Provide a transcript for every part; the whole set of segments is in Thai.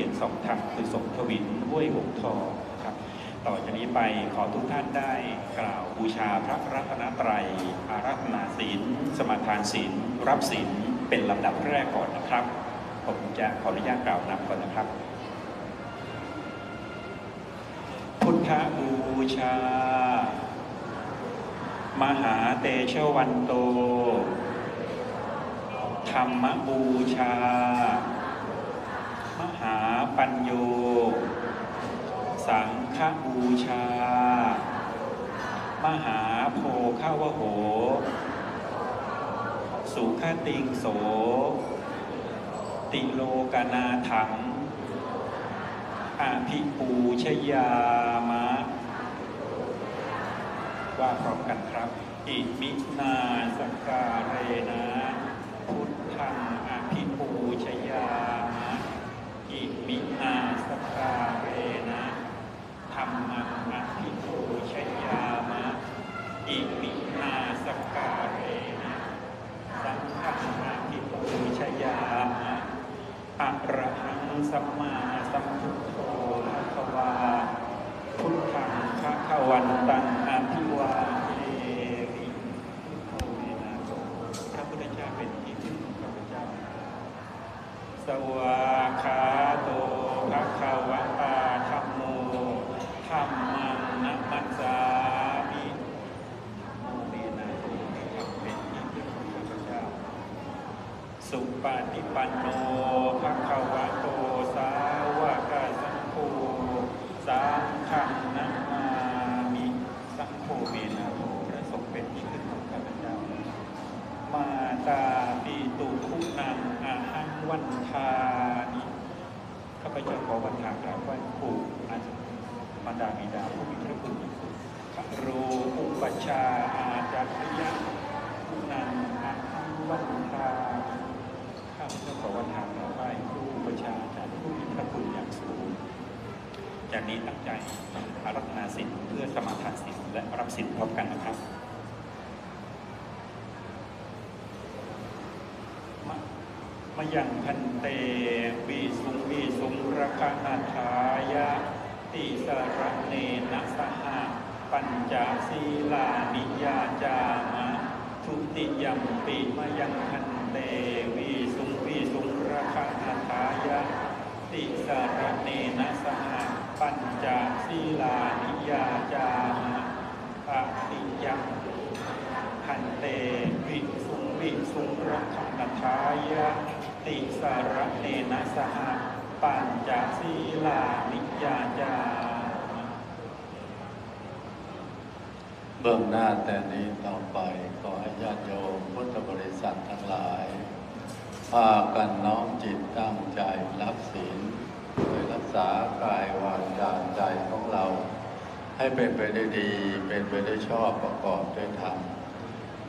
ียนสองธรรมคือสมทวินห้วยหงทองครับ ต่อจากนี้ไปขอทุกท่านได้กล่าวบูชาพระรัตนตรัย อารัธนาศีล สมาทานศีล รับศีล เป็นลำดับแรกก่อนนะครับ ผมจะขออนุญาตกล่าวนำก่อนนะครับ พุทธบูชา มหาเตชวันโต ธรรมบูชา ปัญโย สังฆบูชา มหาโพคาวโห สุขติงโส ติโลกนาถังอภิปูชยามะ ว่าพร้อมกันครับ อิมินาสกการเรนะ พุทธังอาภิปูชยามะ อิมินาสกการเรนะธรรมังอาภิปูชยามะ อิมินาสกการเรนะ สังฆังอาภิปูชยามะ อะระหังสัมมาสัมพุทโธภะคะวา พุทธังภะคะวันตังอาภิวาเทมิพุทโธเวนะโตพระพุทธเจ้าเป็นที่พึ่งของข้าพเจ้า สวากขาโตภะคะวะตาธัมโมธัมมังนัมมัสสามิโมเมนะโตที่ทำเป็นที่พึ่งของข้าพเจ้า สุปฏิปันโนภะคะวะโตสาวกสังโฆสังฆังนัมมามิสังโฆเมนะโตพระสงฆ์เป็นที่พึ่งของข้าพเจ้า มาตาปี ตุคุณังอาหังวันทานิข้าพเจ้าขอวันทากราบไหว้ครูอาจารย์มารดาบิดาผู้มีพระคุณอย่างสูงขโรอุปชาอาจารยะคุณังอาหังวันทานิข้าพเจ้าขอวันทากราบไหว้ครูอุปชาอาจารย์ผู้มีพระคุณอย่างสูงจากนี้ตั้งใจอารัธนาศีลเพื่อสมาทานศีลและรับศีลพร้อมกันนะครับ มะ มยังพันเตวีสุงวีสุงรคนาทายะติสระเนนะสหะปัญจศีลานิยาจามะทุติยัมปิมยังพันเตวีสุงวีสุงรคนาทายะติสระเนนะสหะปัญจศีลานิยาจามะปฏิยัมพันเตวิสุงวิสุงรักขันทายะ ติสารเนนะสหปัญจศีลานิยาจาเบื้องหน้าแต่นี้ต่อไปขอให้ญาติโยมพุทธบริษัททั้งหลาย พากันน้อมจิตตั้งใจรับศีลโดยรักษากายวาจาใจของเรา ให้เป็นไปได้ดี เป็นไปได้ชอบประกอบด้วยธรรม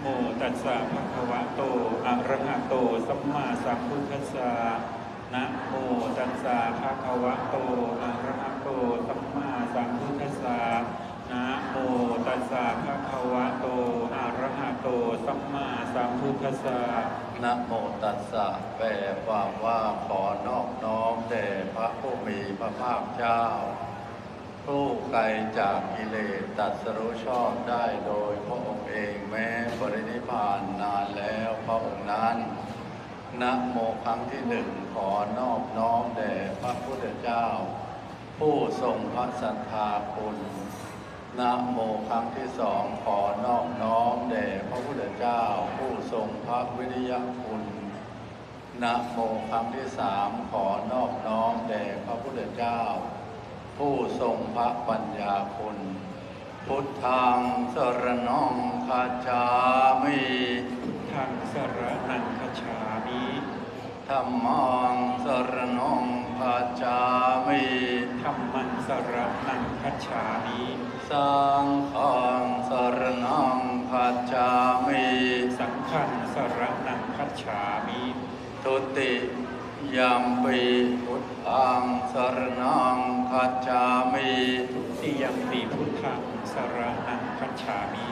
โมตัสสะภะคะวะโตอะระหะโตสัมมาสัมพุทธัสสะนะโมตัสสะภะคะวะโตอะระหะโตสัมมาสัมพุทธัสสะนะโมตัสสะภะคะวะโตอะระหะโตสัมมาสัมพุทธัสสะนะโมตัสสะแปลความว่าขอนอบน้อมแด่พระผู้มีพระภาคเจ้า ผู้ไกลจากกิเลสตัดสรู้ชอบได้โดยพระองค์เองแม้ปรินิพานนานแล้วพระองค์นั้นนะโมครั้งที่หนึ่งขอนอบน้อมแด่พระพุทธเจ้า ผู้ทรงพระสัทธาคุณนะโมครั้งที่สองขอนอบน้อมแด่พระพุทธเจ้า ผู้ทรงพระวิริยคุณนะโมครั้งที่สามขอนอบน้อมแด่พระพุทธเจ้า ผู้ทรงพระปัญญาคุณ พุทธังสรณองคาจามิทางสรนังคชามิธรรมังสรณองคคัจฉามิธรรมังสรณังคัจฉามิสังฆังสรณังคัจฉามิสังฆังสรณังคัจฉามิทุติ ยัมปิพุทธังสรณังคัจฉามิติยัมปีพุทธังสรณังคัจฉามิ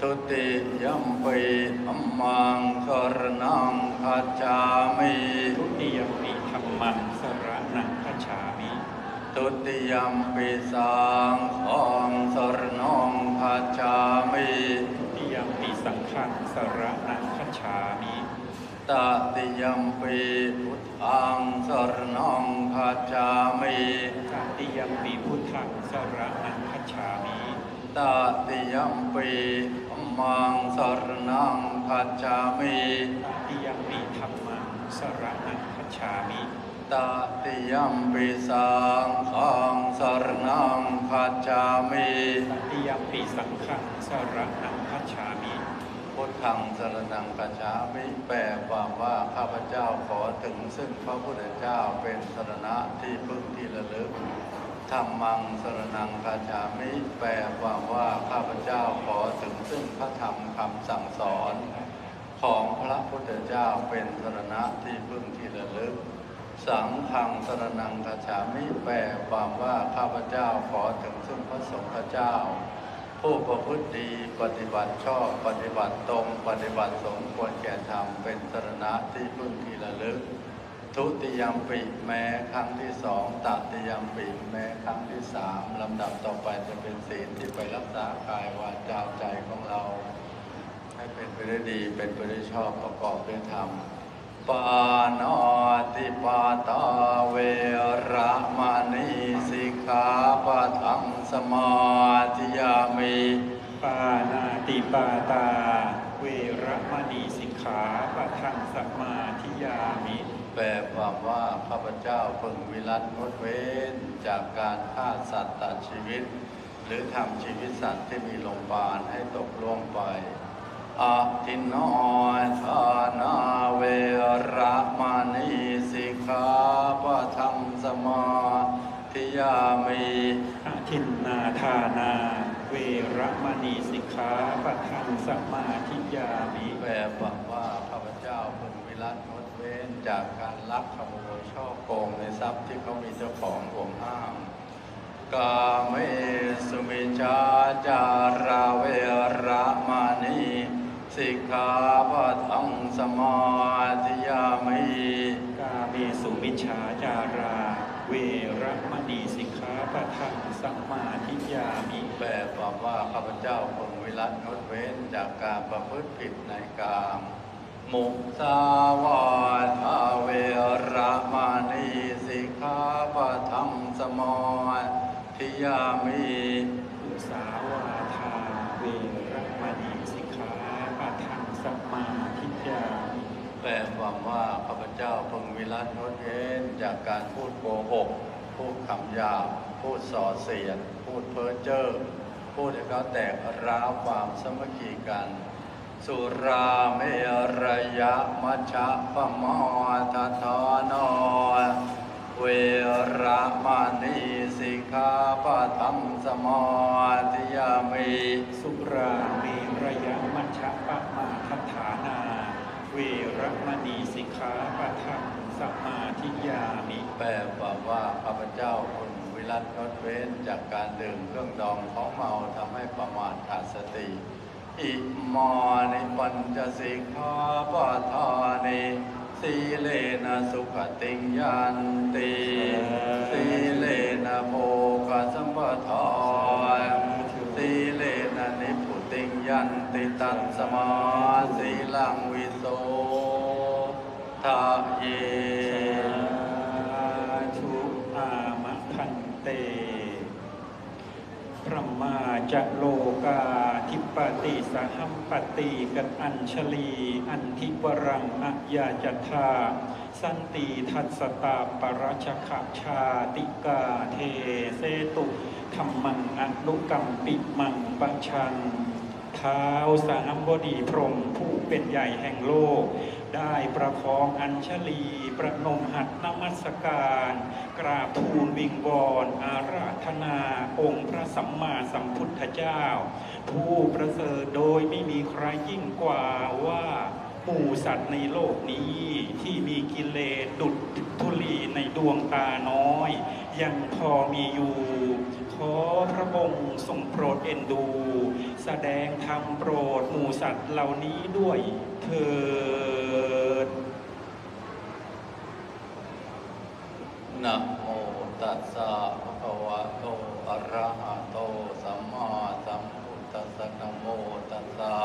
ทุติยัมปิธัมมังสรณังคัจฉามิทุติยัมปีธรรมังสรณังคัจฉามิทุติยัมปิสังฆังสรณังคัจฉามิทุติยัมปีสังฆังสรณังคัจฉามิ ตติยัมปิพุทธังสรณังคัจฉามิตติยัมปีพุทธังสรณังคัจฉามิตติยัมปิธัมมังสรณังคัจฉามิตติยัมปีธรรมังสรณังคัจฉามิตติยัมปิสังฆังสรณังคัจฉามิตติยัมปีสังฆังสรณังคัจฉามิ พุทธังสรณังคัจฉามิแปลความว่าข้าพเจ้าขอถึงซึ่งพระพุทธเจ้าเป็นสรณะที่พึ่งที่ระลึกธรรมังสรณังคัจฉามิแปลความว่าข้าพเจ้าขอถึงซึ่งพระธรรมคำสั่งสอน ของพระพุทธเจ้าเป็นสรณะที่พึ่งที่ระลึก สังฆังสรณังคัจฉามิแปลความว่าข้าพเจ้าขอถึงซึ่งพระสงฆ์เจ้า ผู้ประพฤติดีปฏิบัติชอบปฏิบัติตรงปฏิบัติสมควรแก่ธรรมเป็นสรณะที่พึ่งที่ระลึก ทุติยมปิแม้ครั้งที่สองตติยมปิแม้ครั้งที่สามลำดับต่อไปจะเป็นศีลที่ไปรักษากายวาจาใจของเรา ให้เป็นไปได้ดีเป็นไปได้ชอบประกอบด้วยธรรม ปานอติปาตาเวระมณีสิกขาปะทังสมาธิยามิปานาติปาตา เวระมณีสิกขาปะทังสัมมาทิยามิแปลความว่าข้าพเจ้าพึงวิรัตงดเว้นจากการฆ่าสัตว์ตัดชีวิต หรือทำชีวิตสัตว์ที่มีโรงพยาบาลให้ตกล่วงไป อาทินนอยทานาเวระมานีสิกขาปะทังสมาธิยามิอาทินนาทานา เวระมณีสิกขาปะทังสมาทิยามิแปลความว่าข้าพเจ้าพึงวิรัตงดเว้นจากการลักขโมยช่อโกงในทรัพย์ที่เขามีเจ้าของห่วงห้ามกาเมสุมิชาจาราเวระมานี สิกขาปะทังสมาธิยามิกาเมสุมิชฌาจารา เวระมณีสิกขาปะทังสัมมาทิยามิแปลความว่าข้าพเจ้าพึงวิรัตงดเว้นจากการประพฤติผิดในกามมุสาวาทาเวระมานีสิกขาปะทังสมาธิยามิอุสาวาทาเวระมณีสิกขา ปะทังสัมมาทิยามิแปลความว่าข้าพเจ้าพึงวิรัตงดเว้นจากการพูดโกหก พูดคำหยาบพูดส่อเสียด พูดเพ้อเจ้อพูดให้เขาแตกร้าวความสามัคคีกัน สุราเมรยะมัชฌะปะมอทัทานอเวระมานีสิกขาปะทังสมาธิยามิสุราเม ระยะมัชฌะปะมาทัฏฐานา เวระมณีสิกขาปะทังสัมมาทิยามิ แปลความว่าข้าพเจ้าคุณวิรัตงดเว้นจากการดื่มเครื่องดองของเมาทำให้ประมาทขาดสติ อิมานิปัญจสิกขาปะทานิสีเลนะสุขติงยันติสีเลนะโภคสัมปทาน ยันติตัสสมาสีลังวิโสทาเยสาธุอามะพันเตพระมาจะโลกาทิปติสหัมปติกันอัญชลี อันทิวรังอัยาจทาสันติทัสตาปรัชขชาติกาเทเสตุธรรมังอนุกรรมปิมังปัญชัง ท้าวสามบดีพรหมผู้เป็นใหญ่แห่งโลก ได้ประคองอัญชลีประนมหัตถนมัสการ กราบทูลวิงวอนอาราธนาองค์พระสัมมาสัมพุทธเจ้า ผู้ประเสริฐโดยไม่มีใครยิ่งกว่าว่าหมู่สัตว์ในโลกนี้ที่มีกิเลสดุดทุลีในดวงตาน้อย ยังพอมีอยู่ ขอพระองค์ทรงโปรดเอ็นดู แสดงธรรมโปรดหมู่สัตว์เหล่านี้ด้วยเถิดนะโมตัสสะภะคะวะโตอะระหะโตสัมมาสัมพุทธัสสะนะโมตัสสะ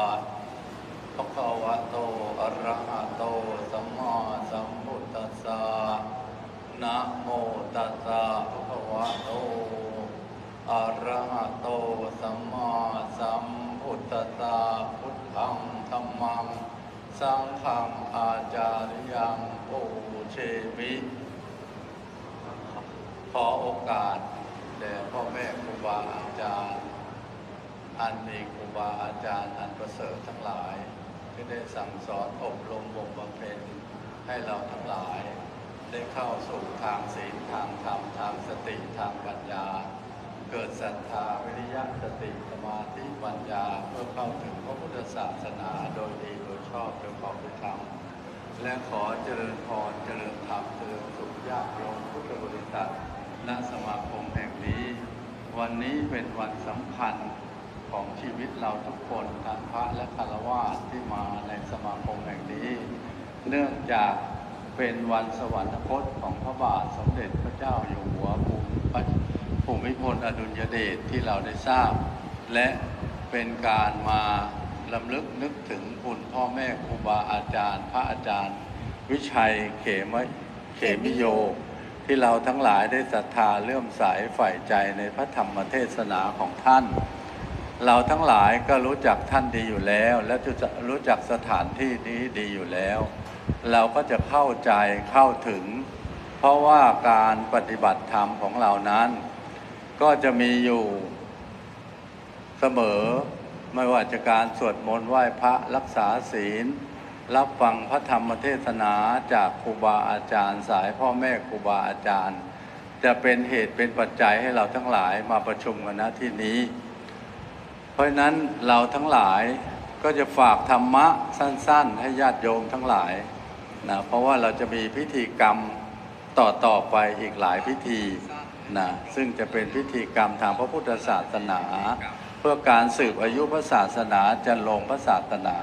ภะคะวะโตอะระหะโตสัมมาสัมพุทธัสสะ นะโมตัสสะภะคะวะโตอะระหะโตสัมมาสัมพุทธัสสะพุทธังธัมมังสังฆังอาจาริยังปูเชมิขอโอกาสแด่พ่อแม่ครูบาอาจารย์ อันมีครูบาอาจารย์อันประเสริฐทั้งหลาย ที่ได้สั่งสอนอบรมบ่มบำเพ็ญให้เราทั้งหลาย ได้เข้าสู่ทางศีลทางธรรมทางสติทางปัญญา เกิดศรัทธาวิริยะสติสมาธิปัญญาเพื่อเข้าถึงพระพุทธศาสนาโดยดีโดยชอบโดยความเป็นธรรมและขอเจริญพรเจริญธรรมเจริญสุขญาติโยมพุทธบริษัทณสมาคมแห่งนี้ วันนี้เป็นวันสำคัญของชีวิตเราทุกคนทั้งพระและคารวะที่มาในสมาคมแห่งนี้ เนื่องจาก เป็นวันสวรรคตของพระบาทสมเด็จพระเจ้าอยู่หัวภูมิพระภูมิพลอดุลยเดชที่เราได้ทราบ และเป็นการมาลำลึกนึกถึงคุณพ่อแม่ครูบาอาจารย์ พระอาจารย์ วิชัยเขมเขมิโย ที่เราทั้งหลายได้ศรัทธาเลื่อมใสใฝ่ใจในพระธรรมเทศนาของท่าน เราทั้งหลายก็รู้จักท่านดีอยู่แล้ว และจะรู้จักสถานที่นี้ดีอยู่แล้ว เราก็จะเข้าใจเข้าถึง เพราะว่าการปฏิบัติธรรมของเรานั้น ก็จะมีอยู่เสมอไม่ว่าจะการสวดมนต์ไหว้พระรักษาศีล รับฟังพระธรรมเทศนาจากครูบาอาจารย์ สายพ่อแม่ครูบาอาจารย์ จะเป็นเหตุเป็นปัจจัยให้เราทั้งหลายมาประชุมกันณที่นี้ เพราะฉะนั้นเราทั้งหลายก็จะฝากธรรมะสั้น ๆ ให้ญาติโยมทั้งหลาย นะเพราะว่าเราจะมีพิธีกรรมต่อต่อไปอีกหลายพิธีนะซึ่งจะเป็นพิธีกรรมทางพระพุทธศาสนา เพื่อการสืบอายุพระศาสนาจะลงพระศาสนา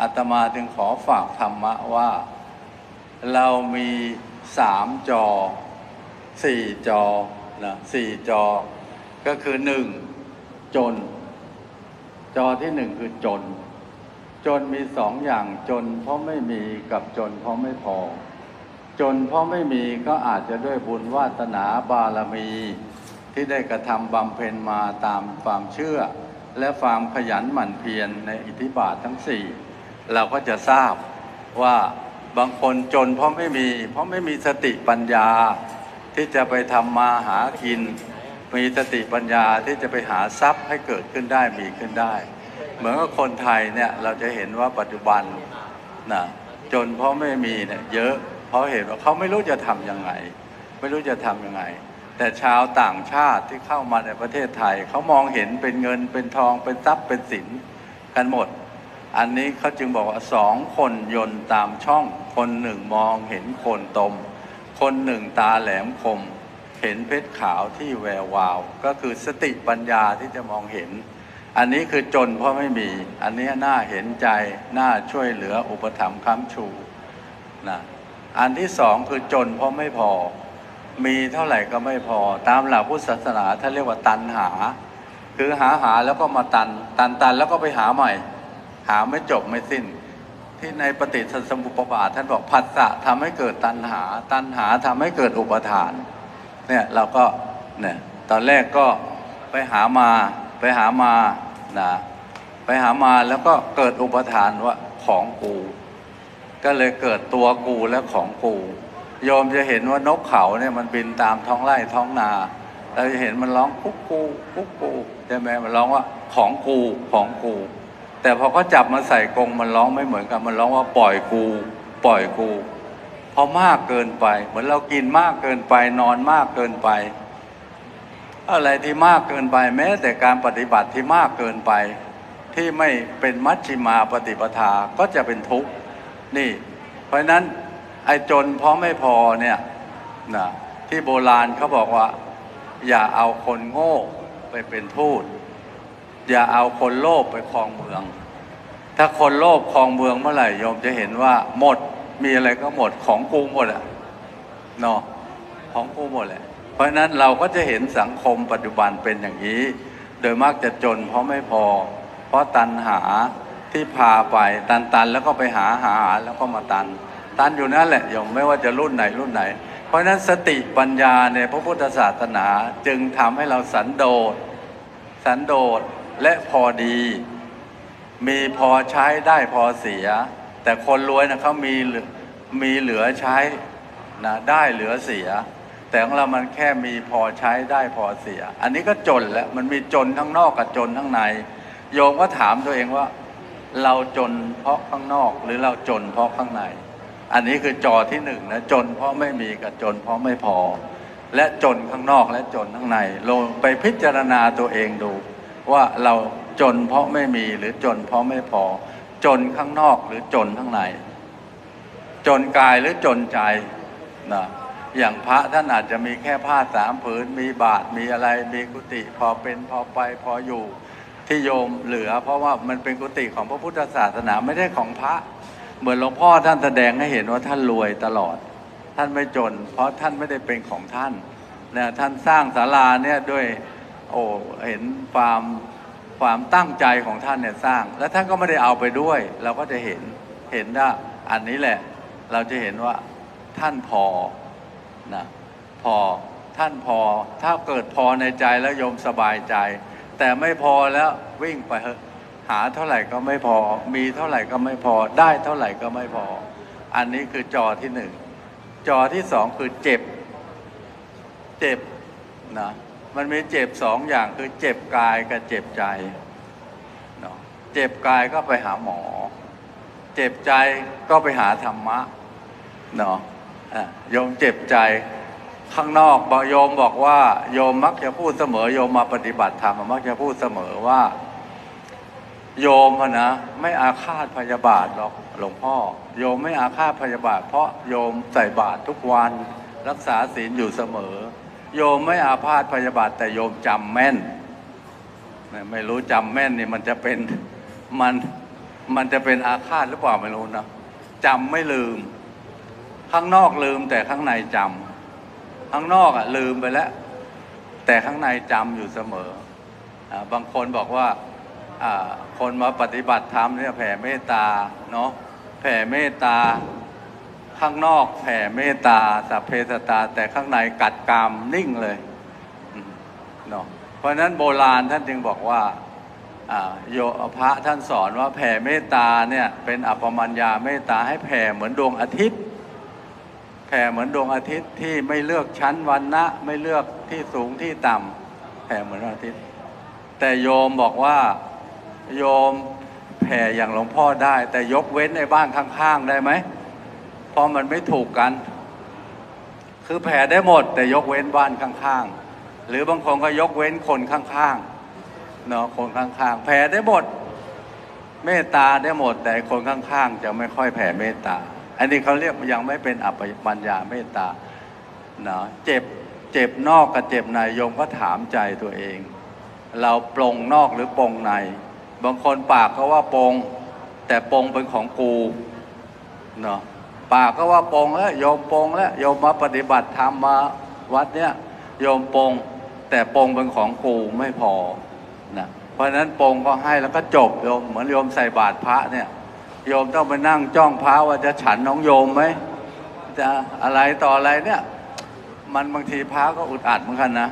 อาตมาจึงขอฝากธรรมะว่า เรามีสามจอสี่จอนะสี่จอ ก็คือหนึ่งจน จอที่หนึ่งคือจน จนมีสองอย่างจนเพราะไม่มีกับจนเพราะไม่พอ จนเพราะไม่มีก็อาจจะด้วยบุญวาสนาบารมี ที่ได้กระทำบำเพ็ญมาตามความเชื่อ และความขยันหมั่นเพียรในอิทธิบาททั้งสี่เราก็จะทราบว่าบางคนจนเพราะไม่มี เพราะไม่มีสติปัญญา ที่จะไปทำมาหากิน มีสติปัญญาที่จะไปหาทรัพย์ให้เกิดขึ้นได้มีขึ้นได้ เหมือนกับคนไทยเนี่ยเราจะเห็นว่าปัจจุบันนะจนเพราะไม่มีเนี่ยเยอะ เพราะเห็นว่าเขาไม่รู้จะทำยังไง ไม่รู้จะทำยังไง แต่ชาวต่างชาติที่เข้ามาในประเทศไทย เขามองเห็นเป็นเงินเป็นทองเป็นทรัพย์เป็นสินกันหมด อันนี้เขาจึงบอกว่าสองคนยนต์ตามช่องคนหนึ่งมองเห็นโคนตม คนหนึ่งตาแหลมคม เห็นเพชรขาวที่แวววาว ก็คือสติปัญญาที่จะมองเห็น อันนี้คือจนเพราะไม่มี อันนี้น่าเห็นใจ น่าช่วยเหลืออุปถัมภ์ค้ำชูนะอันที่สองคือจนเพราะไม่พอ มีเท่าไหร่ก็ไม่พอ ตามหลักพุทธศาสนาท่านเรียกว่าตันหา คือหาหาแล้วก็มาตัน ตันตันแล้วก็ไปหาใหม่ หาไม่จบไม่สิ้น ที่ในปฏิสันสมุปบาทท่านบอกผัสสะทำให้เกิดตัณหา ตัณหาทำให้เกิดอุปทาน เนี่ยเราก็เนี่ยตอนแรกก็ไปหามาไปหามา นะไปหามาแล้วก็เกิดอุปทานว่าของกู ก็เลยเกิดตัวกูและของกูโยมจะเห็นว่านกเขาเนี่ยมันบินตามท้องไร่ท้องนาเราจะเห็นมันร้องกุ๊กกูกุ๊กกูใช่ไหมมันร้องว่าของกูของกู แต่พอเขาจับมาใส่กรงมันร้องไม่เหมือนกันมันร้องว่าปล่อยกู ปล่อยกูพราะมากเกินไป เหมือนเรากินมากเกินไปนอนมากเกินไป อะไรที่มากเกินไปแม้ แต่การปฏิบัติที่มากเกินไป ที่ไม่เป็นมัชฌิมาปฏิปทาก็จะเป็นทุกข์นี่ เพราะนั้นไอ้จนเพราะไม่พอเนี่ยนะที่โบราณเขาบอกว่า อย่าเอาคนโง่ไปเป็นทูตอย่าเอาคนโลภไปครองเมือง ถ้าคนโลภครองเมืองเมื่อไหร่โยมจะเห็นว่าหมดมีอะไรก็หมดของกูหมดอะเนาะของกูหมดแหละ เพราะฉะนั้นเราก็จะเห็นสังคมปัจจุบันเป็นอย่างนี้ โดยมากจะจนเพราะไม่พอ เพราะตันหาที่พาไปตันตันๆแล้วก็ไปหาหาหาแล้วก็มาตัน ตันอยู่นั่นแหละโยมไม่ว่าจะรุ่นไหนรุ่นไหน เพราะฉะนั้นสติปัญญาในพระพุทธศาสนาจึงทำให้เราสันโดษ สันโดษและพอดี มีพอใช้ได้พอเสีย แต่คนรวยนะเขามีมีเหลือใช้นะได้เหลือเสีย แต่ของเรามันแค่มีพอใช้ได้พอเสีย อันนี้ก็จนแล้วมันมีจนข้งนอกกับจนข้งใน โยมก็ถามตัวเองว่า เราจนเพราะข้างนอกหรือเราจนเพราะข้างใน อันนี้คือจอที่หนึ่งนะจนเพราะไม่มีกับจนเพราะไม่พอ และจนข้างนอกและจนข้างในลงไปพิจารณาตัวเองดู ว่าเราจนเพราะไม่มีหรือจนเพราะไม่พอ จนข้างนอกหรือจนข้างใน จนกายหรือจนใจนะ อย่างพระท่านอาจจะมีแค่ผ้าสามผืน มีบาทมีอะไรมีกุฏิพอเป็นพอไปพออยู่ที่โยมเหลือ เพราะว่ามันเป็นกุฏิของพระพุทธศาสนาไม่ได้ของพระ เหมือนหลวงพ่อท่านแสดงให้เห็นว่าท่านรวยตลอด ท่านไม่จน เพราะท่านไม่ได้เป็นของท่านนะท่านสร้างศาลาเนี่ยด้วยโอ้เห็นความความตั้งใจของท่านเนี่ยสร้าง แล้วท่านก็ไม่ได้เอาไปด้วย เราก็จะเห็นเห็นว่าอันนี้แหละ เราจะเห็นว่าท่านพอ นะพอท่านพอถ้าเกิดพอในใจแล้วโยมสบายใจ แต่ไม่พอแล้ววิ่งไปเถอะหาเท่าไหร่ก็ไม่พอ มีเท่าไหร่ก็ไม่พอ ได้เท่าไหร่ก็ไม่พอ อันนี้คือจอที่หนึ่งจอที่สองคือเจ็บ เจ็บนะมันมีเจ็บสองอย่างคือเจ็บกายกับเจ็บใจเนาะเจ็บกายก็ไปหาหมอ เจ็บใจก็ไปหาธรรมะเนาะ โยมเจ็บใจข้างนอกบโยมบอกว่า โยมมักจะพูดเสมอ โยมมาปฏิบัติธรรมมักจะพูดเสมอว่า โยมอะนะไม่อาฆาตพยาบาทหรอกหลวงพ่อ โยมไม่อาฆาตพยาบาท เพราะโยมใส่บาตรทุกวัน รักษาศีลอยู่เสมอ โยมไม่อาพาธพยาบาท แต่โยมจำแม่น ไม่รู้จำแม่นนี่มันจะเป็นมันมันจะเป็นอาฆาตหรือเปล่าไม่รู้นะจำไม่ลืม ข้างนอกลืมแต่ข้างในจำข้างนอกอะลืมไปแล้ว แต่ข้างในจำอยู่เสมออบางคนบอกว่าคนมาปฏิบัติธรรมเนี่ยแผ่เมตตาเนาะแผ่เมตตาข้างนอกแผ่เมตตาสัพเพสตา แต่ข้างในกัดกรรมนิ่งเลยเนาะเพราะนั้นโบราณท่านจึงบอกว่าอ่าโยพระท่านสอนว่าแผ่เมตตาเนี่ยเป็นอัปปมัญญาเมตตาให้แผ่เหมือนดวงอาทิตย์ แผ่เหมือนดวงอาทิตย์ที่ไม่เลือกชั้นวันนะไม่เลือกที่สูงที่ต่ำแผ่เหมือนดวงอาทิตย์ แต่โยมบอกว่าโยมแผ่อย่างหลวงพ่อได้ แต่ยกเว้นในบ้านข้างๆได้ไหมเพราะมันไม่ถูกกัน คือแผ่ได้หมด แต่ยกเว้นบ้านข้างๆ หรือบางคนก็ยกเว้นคนข้างๆเนาะคนข้างๆ แผ่ได้หมด เมตตาได้หมด แต่คนข้างๆ จะไม่ค่อยแผ่เมตตา อันนี้เขาเรียกยังไม่เป็นอัปปปัญญาเมตตาเนาะเจ็บเจ็บนอกกับเจ็บในโยมก็ถามใจตัวเอง เราปรงนอกหรือปรงใน บางคนปากก็ว่าปรงแต่ปรงเป็นของกูเนาะปากก็ว่าปรงแล้วโยมปรงแล้วโยมมาปฏิบัติธรรมมาวัดเนี้ยโยมปรงแต่ปรงเป็นของกูไม่พอนะเพราะฉะนั้นปรงก็ให้แล้วก็จบโยมเหมือนโยมใส่บาตรพระเนี่ย โยมต้องไปนั่งจ้องพระว่าจะฉันน้องโยมไหมจะอะไรต่ออะไรเนี่ย มันบางทีพระก็อุดอัดเหมือนกันนะ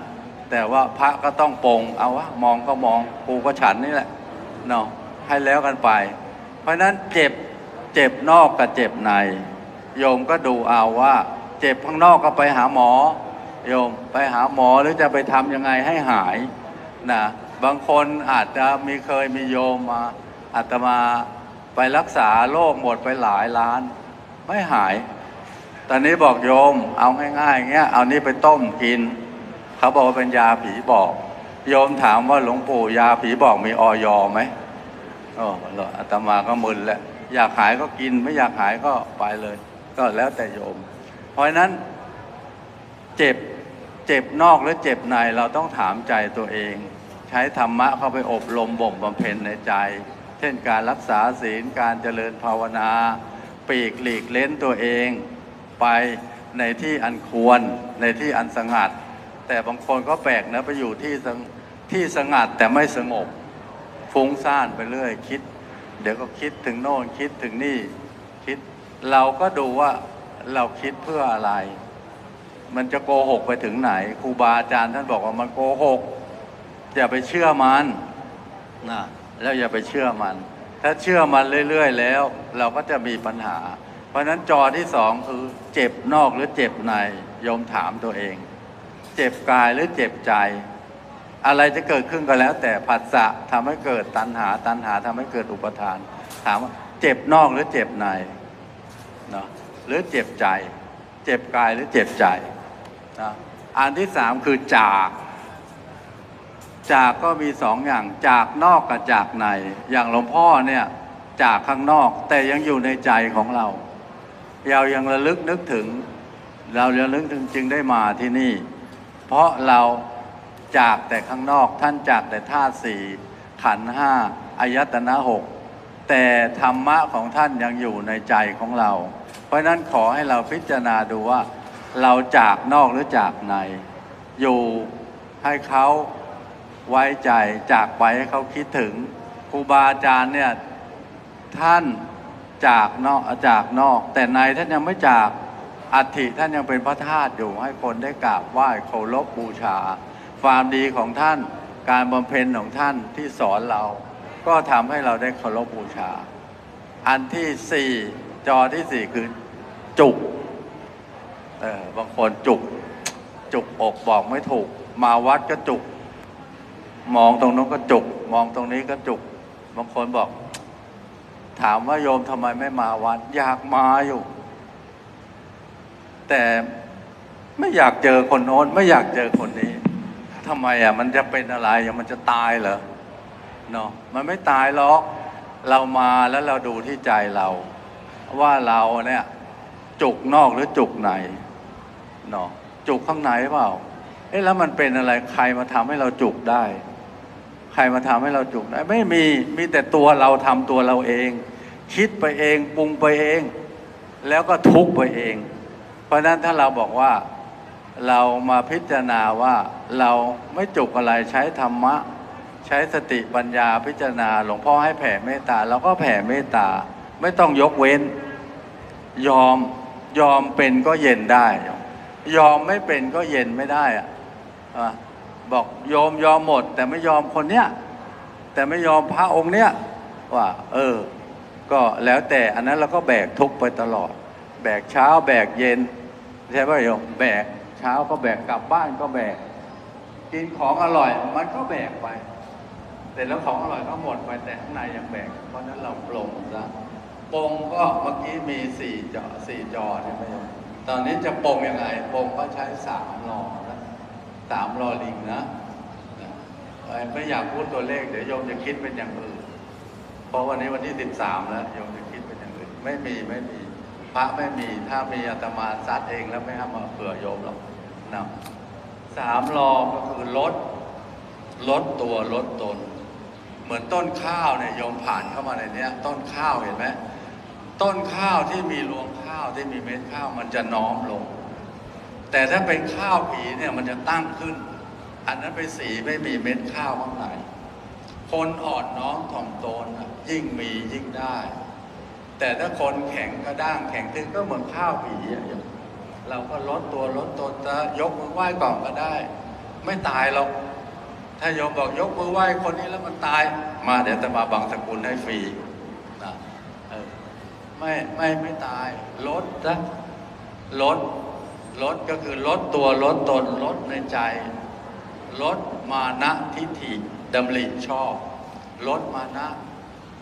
แต่ว่าพระก็ต้องปรงเอาวะมองก็มองกูก็ฉันนี่แหละเนาะให้แล้วกันไป เพราะฉะนั้นเจ็บเจ็บนอกกับเจ็บใน โยมก็ดูเอาว่า เจ็บข้างนอกก็ไปหาหมอ โยมไปหาหมอหรือจะไปทำยังไงให้หายนะบางคนอาจจะมีเคยมีโยมมาอาตมา ไปรักษาโรคหมดไปหลายล้าน ไม่หาย ตอนนี้บอกโยมเอาง่ายๆเงี้ยเอานี้ไปต้มกิน เขาบอกว่าเป็นยาผีบอก โยมถามว่าหลวงปู่ยาผีบอกมีออยไหมโอ้เหรออาตมาก็มึนแล้วอยากหายก็กินไม่อยากหายก็ไปเลย ก็แล้วแต่โยม เพราะนั้นเจ็บเจ็บนอกหรือเจ็บในเราต้องถามใจตัวเอง ใช้ธรรมะเข้าไปอบรมบ่มบำเพ็ญในใจ ช่นการรักษาศีลการเจริญภาวนา ปีกหลีกเล้นตัวเองไปในที่อันควรในที่อันสงัด แต่บางคนก็แปลกนะไปอยู่ที่ที่สงัดแต่ไม่สงบฟุ้งซ่านไปเรื่อยคิด เดี๋ยวก็คิดถึงโน่นคิดถึงนี่คิด เราก็ดูว่าเราคิดเพื่ออะไร มันจะโกหกไปถึงไหนครูบาอาจารย์ท่านบอกว่ามันโกหกอย่าไปเชื่อมันนะ แล้วอย่าไปเชื่อมัน ถ้าเชื่อมันเรื่อย ๆ แล้ว เราก็จะมีปัญหา เพราะนั้นจอที่สองคือเจ็บนอกหรือเจ็บในโยมถามตัวเอง เจ็บกายหรือเจ็บใจ อะไรจะเกิดขึ้นก็แล้ว แต่ผัสสะทำให้เกิดตัณหา ตัณหาทำให้เกิดอุปทาน ถามว่าเจ็บนอกหรือเจ็บในเนาะหรือเจ็บใจ เจ็บกายหรือเจ็บใจนะอันที่สามคือจาก จากก็มีสองอย่างจากนอกกับจากใน อย่างหลวงพ่อเนี่ยจากข้างนอกแต่ยังอยู่ในใจของเรา เรายังระลึกนึกถึง เราระลึกถึงจึงได้มาที่นี่ เพราะเราจากแต่ข้างนอกท่านจากแต่ธาตุสี่ขันห้าอายตนะหกแต่ธรรมะของท่านยังอยู่ในใจของเรา เพราะนั้นขอให้เราพิจารณาดูว่า เราจากนอกหรือจากใน อยู่ให้เขา ไว้ใจจากไปให้เขาคิดถึงครูบาอาจารย์เนี่ยท่านจากนอกจากนอก แต่ในท่านยังไม่จากอัฐิท่านยังเป็นพระธาตุอยู่ให้คนได้กราบไหว้เคารพบูชา ความดีของท่านการบำเพ็ญของท่านที่สอนเรา ก็ทำให้เราได้เคารพบูชา อันที่สี่จอที่สี่คือจุกเออบางคนจุก จุกอกบอกไม่ถูก มาวัดก็จุก มองตรงนู้นก็จุก มองตรงนี้ก็จุก บางคนบอก ถามว่าโยมทำไมไม่มาวัด อยากมาอยู่ แต่ไม่อยากเจอคนโน้นไม่อยากเจอคนนี้ทำไมอะ มันจะเป็นอะไรอะมันจะตายเหรอเนาะมันไม่ตายหรอกเรามาแล้วเราดูที่ใจเรา ว่าเราเนี่ย จุกนอกหรือจุกในเนาะจุกข้างในเปล่าเอ๊ะแล้วมันเป็นอะไรใครมาทำให้เราจุกได้ ใครมาทำให้เราจุกได้ไม่มีมีแต่ตัวเราทำตัวเราเอง คิดไปเองปรุงไปเอง แล้วก็ทุกไปเอง เพราะฉะนั้นถ้าเราบอกว่าเรามาพิจารณาว่าเราไม่จุกอะไรใช้ธรรมะ ใช้สติปัญญาพิจารณาหลวงพ่อให้แผ่เมตตาเราก็แผ่เมตตาไม่ต้องยกเว้น ยอมยอมเป็นก็เย็นได้ ยอมไม่เป็นก็เย็นไม่ได้อะ บอกยอมยอมหมด แต่ไม่ยอมคนเนี้ยแต่ไม่ยอมพระองค์เนี้ยว่า เออ ก็แล้วแต่อันนั้นเราก็แบกทุกข์ไปตลอด แบกเช้าแบกเย็นใช่ไหมโยมแบกเช้าก็แบกกลับบ้านก็แบก กินของอร่อย มันก็แบกไป แต่แล้วของอร่อยก็หมดไปแต่ข้างในยังแบก เพราะนั้นเราปลงซะปงก็เมื่อกี้มีสี่จอสี่จอใช่ไหมโยมตอนนี้จะปงยังไงปงก็ใช้สามรอนะ สามรอลิงนะไม่อยากพูดตัวเลขเดี๋ยวโยมจะคิดเป็นอย่างอื่นเพราะวันนี้วันที่สิบสามแล้วโยมจะคิดเป็นอย่างอื่น ไม่มีไม่มีพระไม่มีถ้ามีอาตมาซัดเองแล้วไม่ให้มาเผื่อโยมหรอกนะสามรอก็คือลดลดตัวลดตน เหมือนต้นข้าวเนี่ยโยมผ่านเข้ามาในเนี้ยต้นข้าวเห็นไหมต้นข้าวที่มีรวงข้าวที่มีเม็ดข้าวมันจะน้อมลง แต่ถ้าเป็นข้าวผีเนี่ยมันจะตั้งขึ้น อันนั้นเป็นสีไม่มีเม็ดข้าวข้างในคนอ่อนน้อมถ่อมตน่ะยิ่งมียิ่งได้ แต่ถ้าคนแข็งกระด้างแข็งตึงก็เหมือนข้าวผีอะเราก็ลดตัวลดตนจะยกมือไหว้ก่อนก็ได้ ไม่ตายหรอกถ้าโยมบอกยกมือไหว้คนนี้แล้วมันตาย มาเดี๋ยวจะมาบังสกุลให้ฟรีนะไม่ไม่ไม่ตายลดนะลด ลดก็คือลดตัวลดตนลดในใจ ลดมานะทิฏฐิดำริชอบ ลดมานะ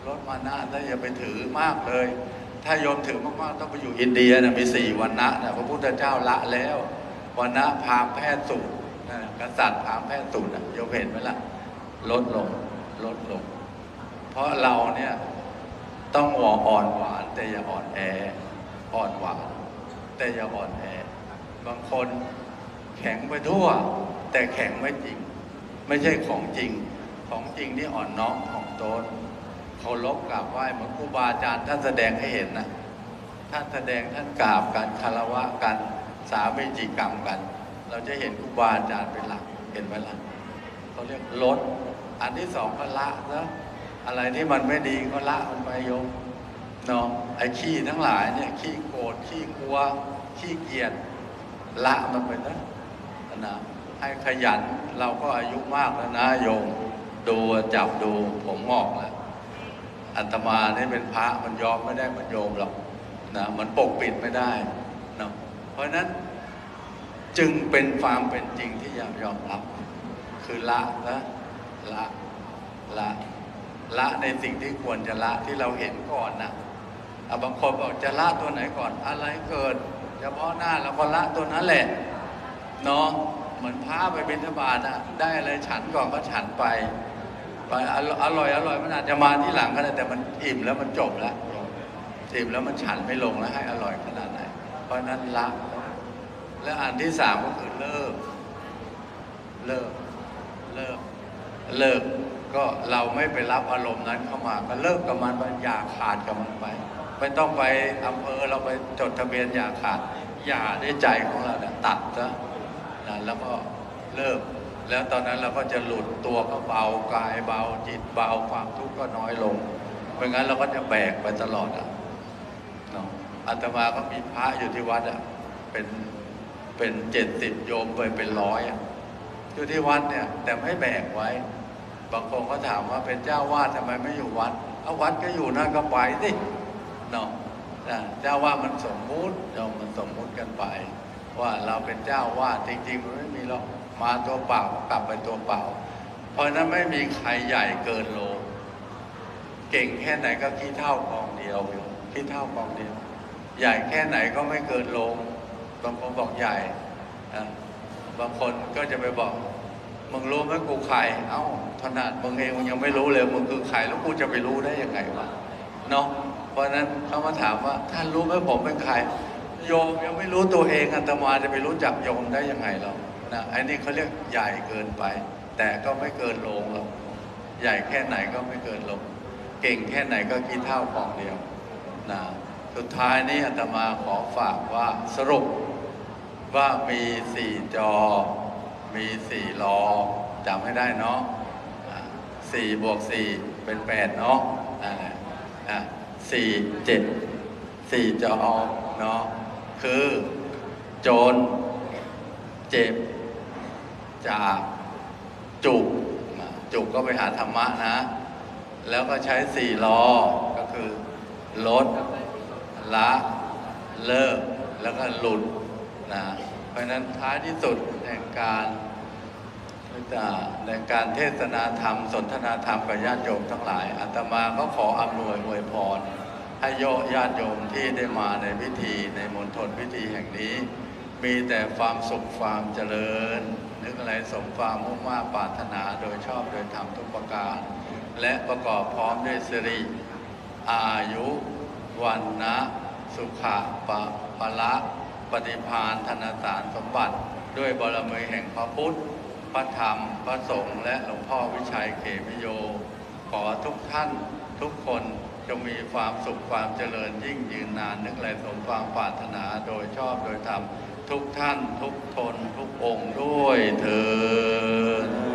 ลดมานะถ้าอย่าไปถือมากเลย ถ้าโยมถือมากๆ ต้องไปอยู่อินเดียนะมีสี่วันนะนะพระพุทธเจ้าละแล้ววันนะพามแพทย์สูตรนะกษัตริย์พามแพทย์สูตรนะโยมเห็นไหมล่ะ ลดลงลดลง เพราะเราเนี่ยต้องหัวอ่อนหวานแต่อย่าอ่อนแออ่อนหวานแต่อย่าอ่อนแอ บางคนแข็งไปทั่ว แต่แข็งไม่จริง ไม่ใช่ของจริง ของจริงที่อ่อนน้อมของตนเคารพกราบไหว้เหมือนครูบาอาจารย์ท่านแสดงให้เห็นนะท่านแสดงท่านกราบกันคารวะกัน สามีจิกรรมกัน เราจะเห็นครูบาอาจารย์เป็นหลักเห็นไหมล่ะเขาเรียกลดอันที่สองก็ละนะอะไรที่มันไม่ดีก็ละมันไปโยมเนาะไอ้ขี้ทั้งหลายเนี่ยขี้โกรธขี้กลัวขี้เกียจ ละมันไปนะนะให้ขยันเราก็อายุมากแล้วนะโยมดูจับดูผมงอกแล้วอัตมาเนี่ยเป็นพระมันยอมไม่ได้เหมันโยมหรอกนะมันปกปิดไม่ได้นะเพราะนั้นจึงเป็นความเป็นจริงที่อยากยอมรับ คือละนะละละละในสิ่งที่ควรจะละที่เราเห็นก่อนนะ่ะบางคนบอกจะละตัวไหนก่อนอะไรเกิด เฉพาะหน้าเราก็ละตัวนั้นแหละเนาะเหมือนพระไปบิณฑบาตอะได้อะไรฉันก่อนก็ฉันไปไปอร่อยอร่อยอร่อยมันอาจจะมาที่หลังก็ได้แต่มันอิ่มแล้วมันจบแล้วอิ่มแล้วมันฉันไม่ลงแล้วให้อร่อยขนาดไหน เพราะฉะนั้นละ และอันที่สามก็คือเลิก เลิก เลิก เลิก ก็เราไม่ไปรับอารมณ์นั้นเข้ามา ก็เลิกกับมันไปอย่าขาดกับมันไป ไม่ต้องไปอำเภอเราไปจดทะเบียนอย่าขาดอย่าด้ใจของเราเนี่ยตัดซะนะแล้วก็เลิกแล้วตอนนั้นเราก็จะหลุดตัวก็เบากายเบาจิตเบาความทุกข์ก็น้อยลงไม่งั้นเราก็จะแบกไปตลอดอะเนาะอาตมาก็มีพระอยู่ที่วัดอะเป็นเป็นเจ็ดสิบโยมไปเป็นร้อยอะอยู่ที่วัดเนี่ย แต่ไม่แบกไว้ บางคนก็ถามว่าเป็นเจ้าวาดทำไมไม่อยู่วัดเอาวัดก็อยู่นั่นก็ไปสิ เนาะเจ้าว่ามันสมมุติเรามันสมมุติกันไป ว่าเราเป็นเจ้าว่าจริงๆมันไม่มีหรอกมาตัวเปล่ากลับไปตัวเปล่า เพราะนั้นไม่มีใครใหญ่เกินโล เก่งแค่ไหนก็ขี้เท่ากองเดียวอยู่ขี้เท่ากองเดียว ใหญ่แค่ไหนก็ไม่เกินโลงบางคนบอกใหญ่บางคนก็จะไปบอกมึงรู้ไหมกูใครเอ้าขนาดมึงเองมึงยังไม่รู้เลยมึงคือใครแล้วกูจะไปรู้ได้ยังไงวะ เนาะเพราะนั้นเขามาถามว่าท่านรู้ไหมผมเป็นใครโยมยังไม่รู้ตัวเองอาตมาจะไปรู้จักโยมได้ยังไงหรอกนะไอ้นี่เขาเรียกใหญ่เกินไป แต่ก็ไม่เกินลงหรอกใหญ่แค่ไหนก็ไม่เกินลง เก่งแค่ไหนก็กี่เท่าของเดียวนะสุดท้ายนี้อาตมาขอฝากว่าสรุปว่ามีสี่จอ มีสี่ลอจำให้ได้เนาะสี่บวกสี่เป็นแปดเนาะ นะสี่เจ็ดสี่จอเนาะคือ โจร เจ็บ จากจุก จุกก็ไปหาธรรมะนะ แล้วก็ใช้สี่ลอก็คือ ลด ละ เลิก แล้วก็หลุดนะ เพราะนั้นท้ายที่สุดแห่งการ ในการเทศนาธรรม สนทนาธรรมกับญาติโยมทั้งหลายอาตมาก็ขออำนวยอวยพรให้โยญาติโยมที่ได้มาในพิธีในมณฑลพิธีแห่งนี้ มีแต่ความสุขความเจริญ นึกอะไรสมความมุ่งมา่ปรารถนาโดยชอบโดยธรรมทุกประการ และประกอบพร้อมด้วยสิริ อายุวันนะสุขะปะปะละปฏิพานธนสารสมบัติ ด้วยบารมีแห่งพระพุทธ พระธรรม พระสงฆ์และหลวงพ่อวิชัยเขมโย ขอทุกท่านทุกคนจงมีความสุขความเจริญยิ่งยืนนานนึกอะไรสมความปรารถนาโดยชอบโดยธรรม ทุกท่านทุกทนทุกองค์ด้วยเถิด